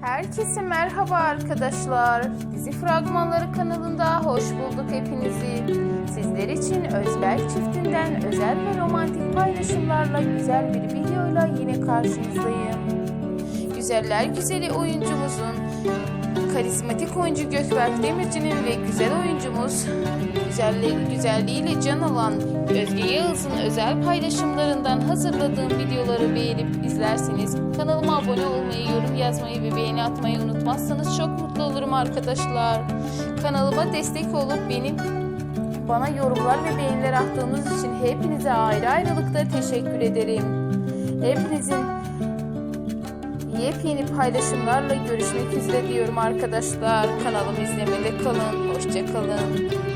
Herkese merhaba arkadaşlar. Dizi Fragmanları kanalında hoş bulduk hepinizi. Sizler için Özberk çiftinden özel ve romantik paylaşımlarla güzel bir videoyla yine karşınızdayım. Güzeller güzeli oyuncumuzun karizmatik oyuncu Gökberk Demirci'nin ve güzel oyuncumuz güzelliği, güzelliğiyle can alan Özge Yağız'ın özel paylaşımlarından hazırladığım videoları beğenip izlerseniz kanalıma abone olmayı, yazmayı ve beğeni atmayı unutmazsanız çok mutlu olurum arkadaşlar. Kanalıma destek olup benim bana yorumlar ve beğeniler attığınız için hepinize ayrı ayrılıkta teşekkür ederim. Hepinizin yepyeni paylaşımlarla görüşmek üzere diyorum arkadaşlar. Kanalımı izlemede kalın. Hoşça kalın.